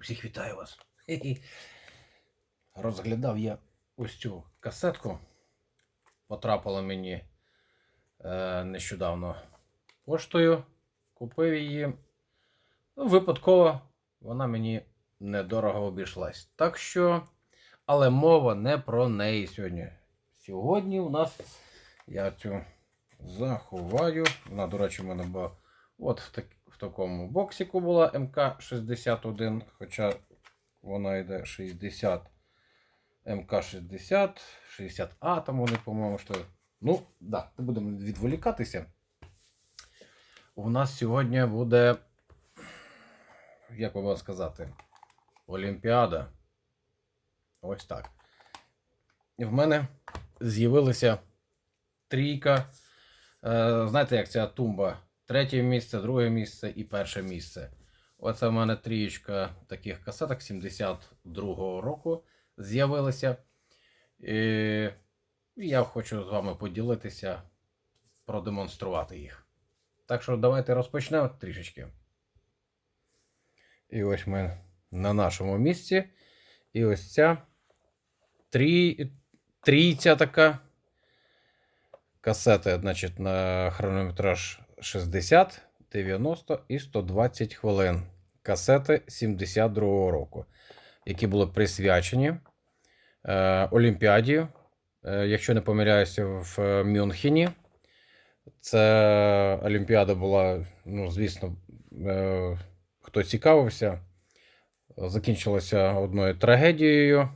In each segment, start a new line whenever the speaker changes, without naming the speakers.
Всіх вітаю вас. Розглядав я ось цю касетку. Потрапила мені е, нещодавно поштою. Купив її. Ну, випадково вона мені недорого обійшлась. Так що, але мова не про неї сьогодні. Сьогодні у нас я цю заховаю. Вона, до речі, в мене була от в, так, в такому боксику була МК-61, хоча вона йде 60 МК-60, 60А, там вони, по-моєму, що. Ну, да, не будемо відволікатися. У нас сьогодні буде, як би вам сказати, Олімпіада. Ось так. І в мене з'явилася трійка. Е, знаєте, як ця тумба? Третє місце, друге місце і перше місце. Оце в мене трієчка таких касеток 72-го року з'явилася. І я хочу з вами поділитися, продемонструвати їх. Так що давайте розпочнемо трішечки. І ось ми на нашому місці. І ось ця трій... трійця така. Касети, значить, на хронометраж 60, 90 і 120 хвилин. Касети 72 року, які були присвячені е, Олімпіаді, е, якщо не помиляюся, в Мюнхені. Це Олімпіада була, ну, звісно, е, хто цікавився, закінчилася одною трагедією.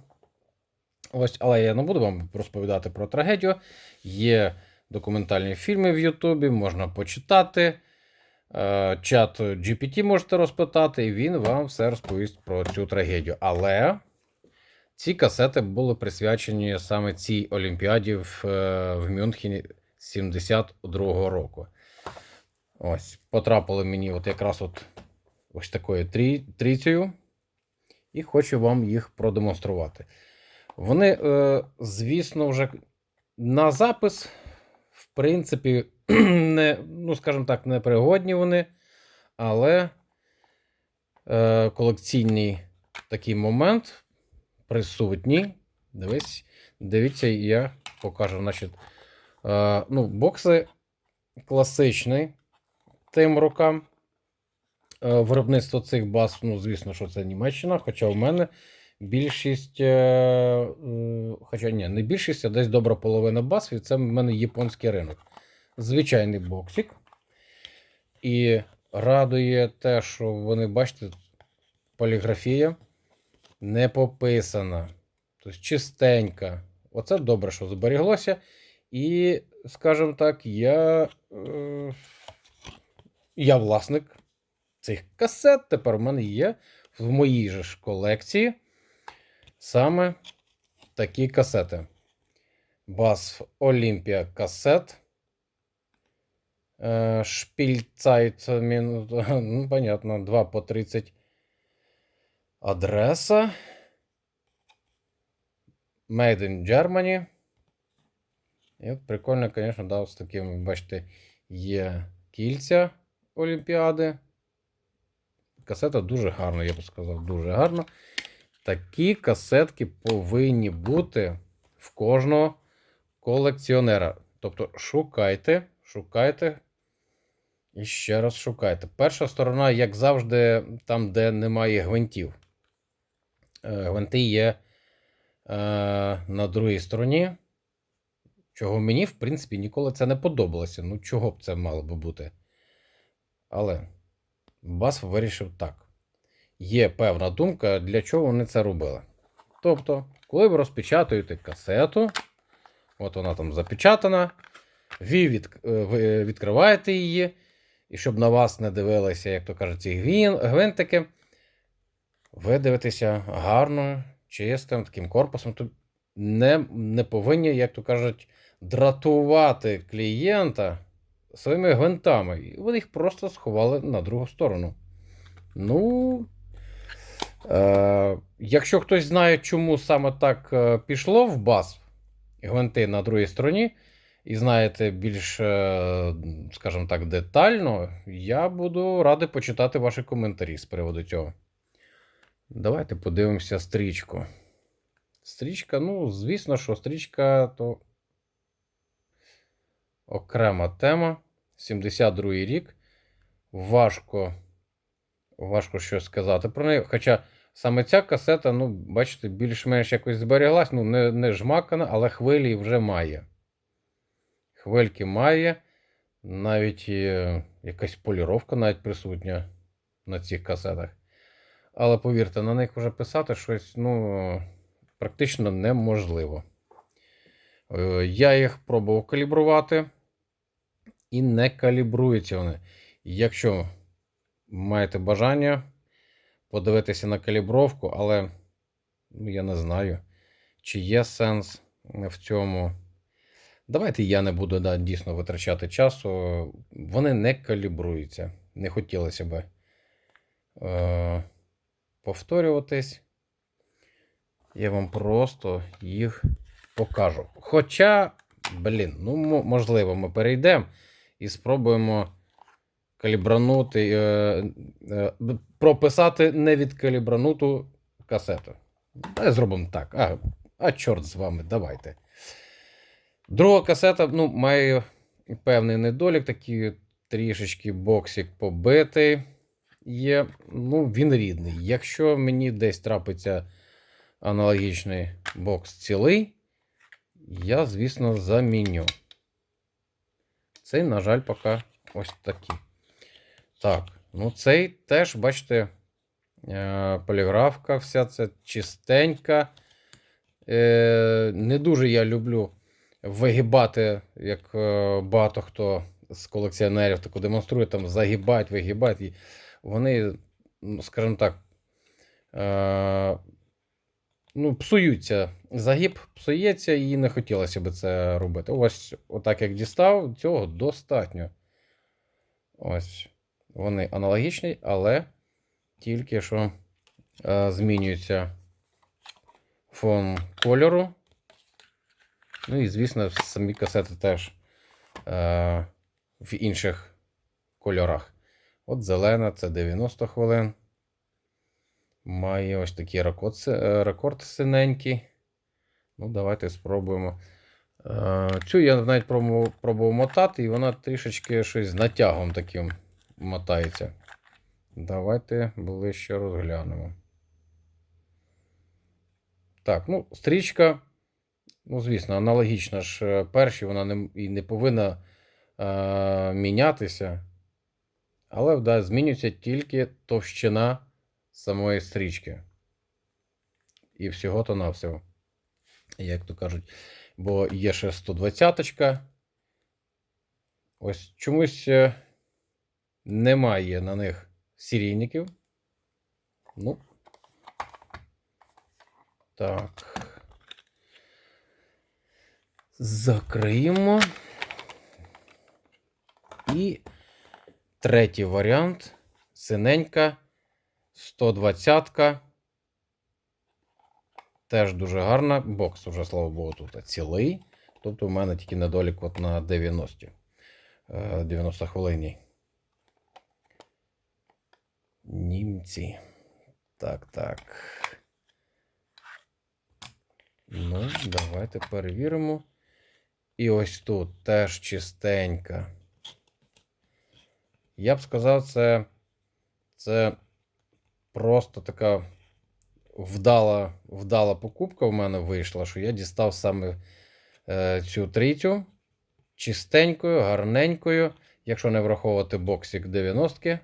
Ось, але я не буду вам розповідати про трагедію. Є документальні фільми в Ютубі, можна почитати. Е, Чат GPT можете розпитати, і він вам все розповість про цю трагедію. Але ці касети були присвячені саме цій Олімпіаді в, е, в Мюнхені 72-го року. Ось, потрапили мені от якраз от ось такою трі, трійцею, і хочу вам їх продемонструвати. Вони, е, звісно, вже на запис, в принципі, не, ну, скажімо так, не пригодні вони, але е, колекційний такий момент присутній. Дивись, дивіться, я покажу. Значить, е, ну, бокси класичний тим рокам. Е, виробництво цих баз, ну, звісно, що це Німеччина, хоча в мене більшість, е, хоча ні, не більшість, а десь добра половина басів, це в мене японський ринок. Звичайний боксик. І радує те, що вони, бачите, поліграфія не пописана. Тобто чистенька. Оце добре, що зберіглося. І, скажімо так, я, е, я власник цих касет. Тепер в мене є в моїй же ж колекції саме такі касети. Бас Олімпія касет. Е, Шпільцайт, ну, понятно, 2 по 30 адреса. Made in Germany. І от прикольно, звісно, да, з таким, бачите, є кільця Олімпіади. Касета дуже гарна, я б сказав, дуже гарно. Такі касетки повинні бути в кожного колекціонера. Тобто шукайте, шукайте і ще раз шукайте. Перша сторона, як завжди, там, де немає гвинтів. Е, Гвинти є е, на другій стороні. Чого мені, в принципі, ніколи це не подобалося. Ну, чого б це мало би бути? Але Бас вирішив так. Є певна думка, для чого вони це робили. Тобто, коли ви розпечатуєте касету, от вона там запечатана, ви від, ви відкриваєте її, і щоб на вас не дивилися, як то кажуть, ці гвинтики, ви дивитеся гарно, чистим, таким корпусом. Тут не, не повинні, як то кажуть, дратувати клієнта своїми гвинтами. І вони їх просто сховали на другу сторону. Ну. Е, Якщо хтось знає, чому саме так е, пішло в бас гвинти на другій стороні, і знаєте більш, е, скажімо так, детально, я буду радий почитати ваші коментарі з приводу цього. Давайте подивимося стрічку. Стрічка, ну, звісно, що стрічка то окрема тема. 72-й рік. Важко, важко щось сказати про неї. Хоча саме ця касета, ну, бачите, більш-менш якось збереглась. Ну, не, не жмакана, але хвилі вже має. Хвильки має. Навіть е, якась поліровка навіть присутня на цих касетах. Але повірте, на них вже писати щось ну, практично неможливо. Е, Я їх пробував калібрувати і не калібруються вони. Якщо маєте бажання подивитися на калібровку, але ну, я не знаю, чи є сенс в цьому. Давайте я не буду да, дійсно витрачати часу. Вони не калібруються. Не хотілося би е, повторюватись. Я вам просто їх покажу. Хоча, блін, ну можливо, ми перейдемо і спробуємо калібранути, е, е, прописати невідкалібрануту касету. Та зробимо так. А, а чорт з вами, давайте. Друга касета ну, має певний недолік, такий трішечки боксик побитий є. Ну, він рідний. Якщо мені десь трапиться аналогічний бокс цілий, я, звісно, заміню. Цей, на жаль, поки ось такий. Так, ну цей теж, бачите, е, поліграфка, вся це чистенька. Е, Не дуже я люблю вигибати, як е, багато хто з колекціонерів таку демонструє, там загибають, вигибають. І вони, ну, скажімо так, ну, псуються. Загиб псується і не хотілося б це робити. Ось, отак як дістав, цього достатньо. Ось. Вони аналогічні, але тільки що е, змінюється фон кольору. Ну і, звісно, самі касети теж е, в інших кольорах. От зелена це 90 хвилин. Має ось такий рекорд, е, рекорд синенький. Ну, давайте спробуємо. Цю я навіть пробував, пробував мотати, і вона трішечки щось з натягом таким мотається. Давайте ближче розглянемо. Так, ну, стрічка, ну, звісно, аналогічна ж е, першій, вона не, і не повинна е, мінятися. Але да, змінюється тільки товщина самої стрічки. І всього-то навсього. Як то кажуть. Бо є ще 120-ка. Ось чомусь е, немає на них серійників. Ну. Так. Закриємо. І третій варіант. Синенька. 120-ка. Теж дуже гарна. Бокс уже, слава Богу, тут цілий. Тобто в мене тільки недолік от на 90. е, 90 хвилині. Німці. Так, так. Ну, давайте перевіримо. І ось тут теж чистенька. Я б сказав, це, це просто така вдала, вдала покупка в мене вийшла, що я дістав саме е, цю трійцю чистенькою, гарненькою. Якщо не враховувати боксик 90-ки.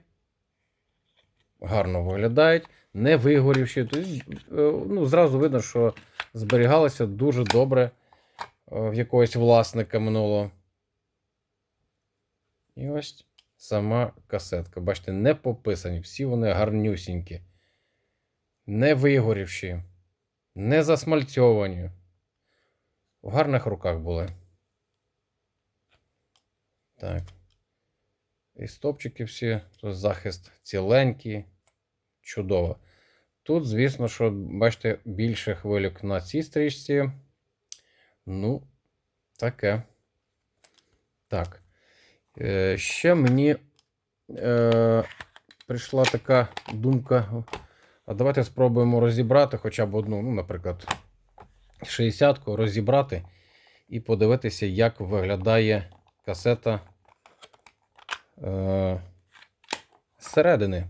Гарно виглядають, не вигорівші. Е, ну, зразу видно, що зберігалося дуже добре е, в якогось власника минулого. І ось сама касетка. Бачите, не пописані. Всі вони гарнюсінькі. Не вигорівші, не засмальцьовані. В гарних руках були. Так. І стопчики всі, захист ціленький. Чудово. Тут, звісно, що, бачите, більше хвилюк на цій стрічці. Ну, таке. Так. Е, ще мені е, прийшла така думка А давайте спробуємо розібрати хоча б одну, ну, наприклад, 60-ку розібрати і подивитися, як виглядає касета зсередини.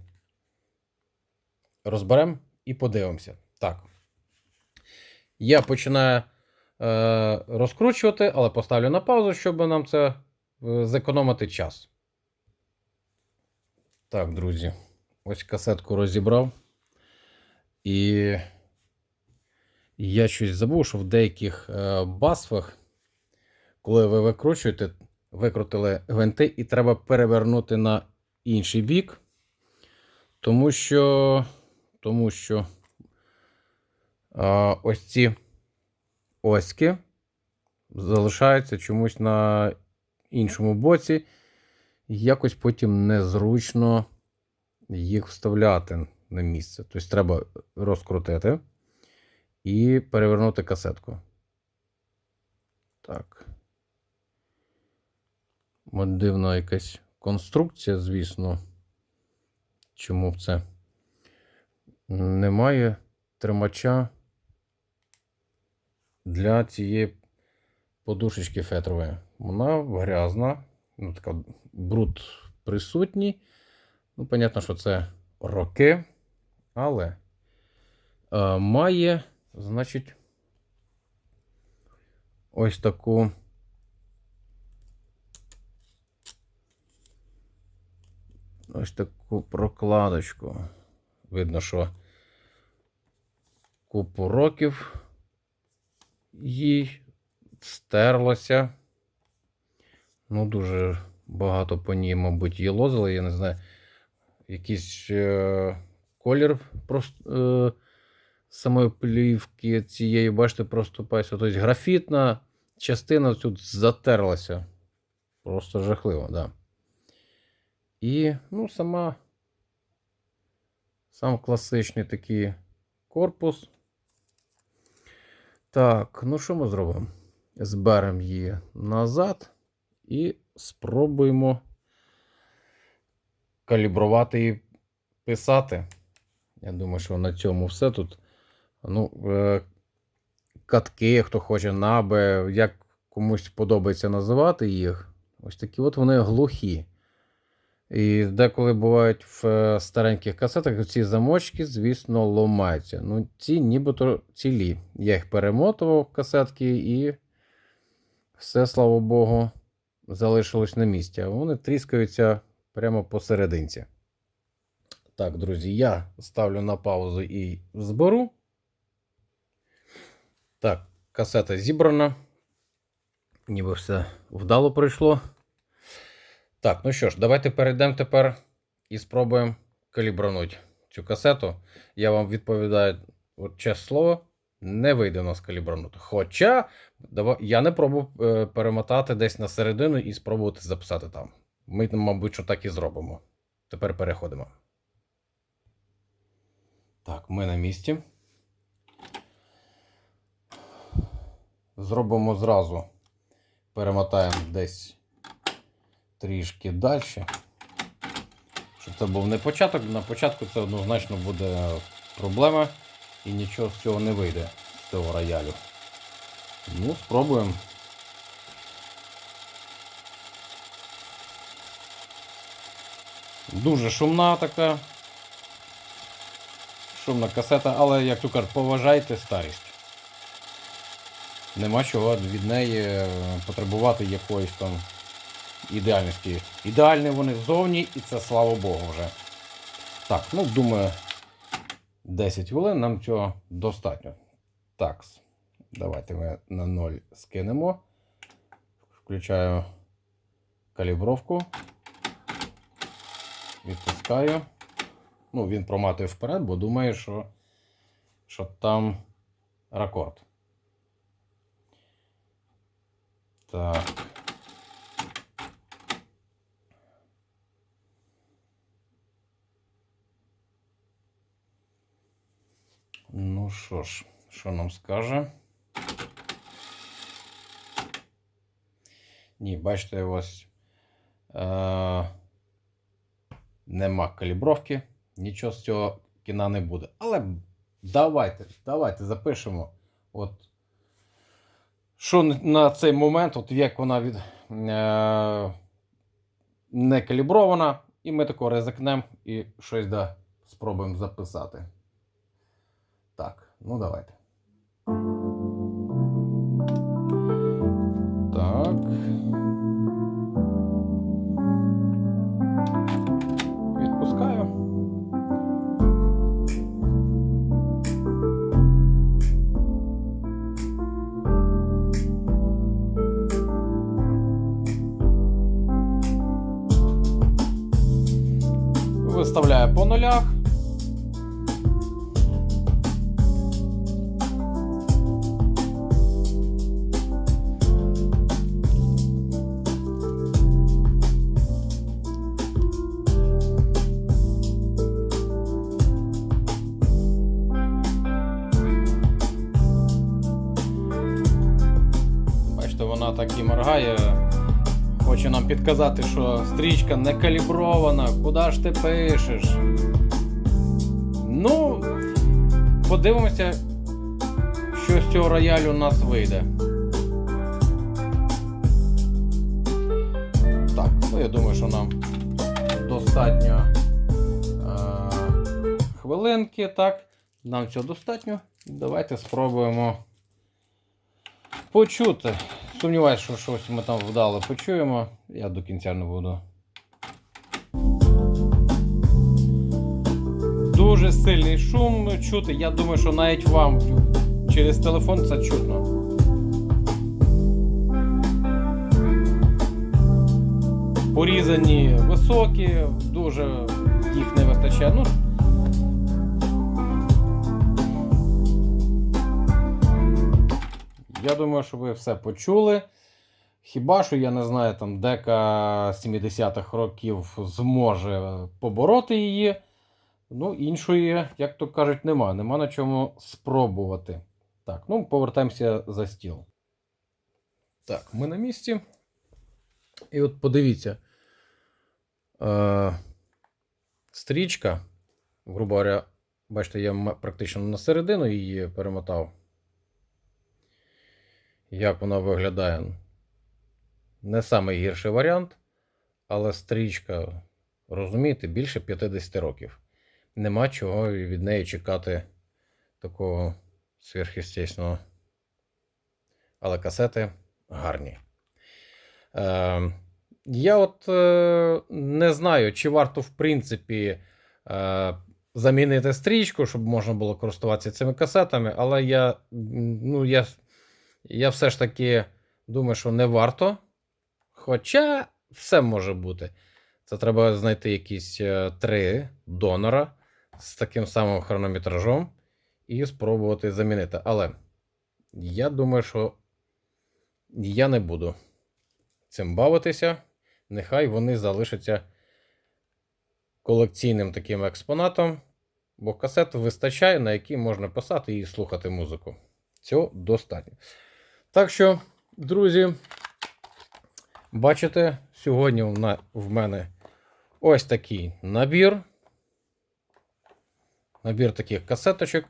Розберемо і подивимося. Так. Я починаю е, розкручувати, але поставлю на паузу, щоб нам це е, зекономити час. Так, друзі, ось касетку розібрав. І я щось забув, що в деяких е, басфах, коли ви викручуєте, викрутили гвинти, і треба перевернути на інший бік. Тому що, тому що е, ось ці оськи залишаються чомусь на іншому боці. і Якось потім незручно їх вставляти на місце. Тобто треба розкрутити і перевернути касетку. Так. Дивна якась конструкція, звісно. Чому б це? Немає тримача для цієї подушечки фетрової. Вона грязна, ну, така бруд присутній. Ну, понятно, що це роки, але е, має, значить, ось таку. Ось таку прокладочку. Видно, що купу років їй стерлося. Ну, дуже багато по ній, мабуть, її лозили. Я не знаю, якийсь е, колір просто, е, самої плівки цієї, бачите, проступається. Тобто графітна частина тут затерлася. Просто жахливо, так. Да. І, ну, сама сам класичний такий корпус. Так, ну що ми зробимо? Зберемо її назад і спробуємо калібрувати і писати. Я думаю, що на цьому все тут. Ну, е, катки, хто хоче, наби, як комусь подобається називати їх. Ось такі от вони глухі. І деколи бувають в е, стареньких касетах ці замочки, звісно, ломаються. Ну, ці нібито цілі. Я їх перемотував в касетки і все, слава Богу, залишилось на місці. А вони тріскаються прямо посерединці. Так, друзі, я ставлю на паузу і зберу. Так, касета зібрана. Ніби все вдало пройшло. Так, ну що ж, давайте перейдемо тепер і спробуємо калібранути цю касету. Я вам відповідаю, от чесне слово, не вийде нас калібранути. Хоча я не пробував е, перемотати десь на середину і спробувати записати там. Ми, мабуть, що так і зробимо. Тепер переходимо. Так, ми на місці. Зробимо зразу. Перемотаємо десь трішки далі. Щоб це був не початок, на початку це однозначно буде проблема і нічого з цього не вийде з цього роялю. Ну, спробуємо. Дуже шумна така. Шумна касета, але, як кажуть, поважайте старість. Нема чого від неї е, потребувати якоїсь там ідеальності. Ідеальні вони ззовні, і це слава Богу вже. Так, ну думаю, 10 хвилин нам цього достатньо. Так, давайте ми на 0 скинемо. Включаю калібровку. Відпускаю. Ну, він проматує вперед, бо думає, що, що там рекорд. Так. Ну що ж, що нам скаже? Ні, бачите, ось е, нема калібровки. Нічого з цього кіна не буде. Але давайте, давайте запишемо. От, що на цей момент, от як вона від, е, не калібрована, і ми тако ризикнемо і щось да, спробуємо записати. Так, ну давайте. І. Хоче нам підказати, що стрічка не калібрована. Куди ж ти пишеш? Ну, подивимося, що з цього роялю у нас вийде. Так, ну я думаю, що нам достатньо е- хвилинки. Так, нам цього достатньо. Давайте спробуємо почути. Сумніваюся, що щось ми там вдало почуємо. Я до кінця не буду. Дуже сильний шум чути. Я думаю, що навіть вам через телефон це чутно. Порізані високі, дуже їх не вистачає. Ну, Я думаю, що ви все почули. Хіба що я не знаю, там дека 70-х років зможе побороти її. Ну, іншої, як то кажуть, нема. Нема на чому спробувати. Так, ну, повертаємося за стіл. Так, ми на місці. І от подивіться. Е, стрічка, грубо говоря, бачите, я практично на середину її перемотав як вона виглядає. Не найгірший варіант, але стрічка, розумієте, більше 50 років. Нема чого від неї чекати такого сверхъестественного. Але касети гарні. Е, я от е, не знаю, чи варто, в принципі, е, замінити стрічку, щоб можна було користуватися цими касетами, але я, ну, я я все ж таки думаю, що не варто. Хоча все може бути. Це треба знайти якісь е, три донора з таким самим хронометражом і спробувати замінити. Але я думаю, що я не буду цим бавитися. Нехай вони залишаться колекційним таким експонатом, бо касет вистачає, на який можна писати і слухати музику. Цього достатньо. Так що, друзі, бачите, сьогодні в мене ось такий набір. Набір таких касеточок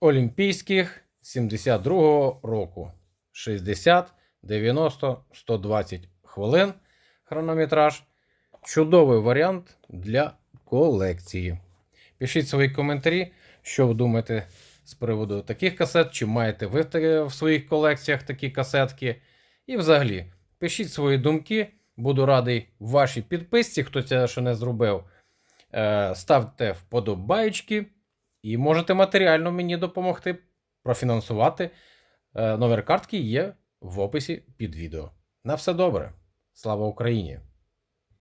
олімпійських 72-го року. 60, 90, 120 хвилин хронометраж. Чудовий варіант для колекції. Пишіть свої коментарі, що ви думаєте з приводу таких касет, чи маєте ви в своїх колекціях такі касетки. І взагалі, пишіть свої думки. Буду радий вашій підписці, хто це ще не зробив. Е, Ставте вподобайки і можете матеріально мені допомогти профінансувати. Е, Номер картки є в описі під відео. На все добре. Слава Україні!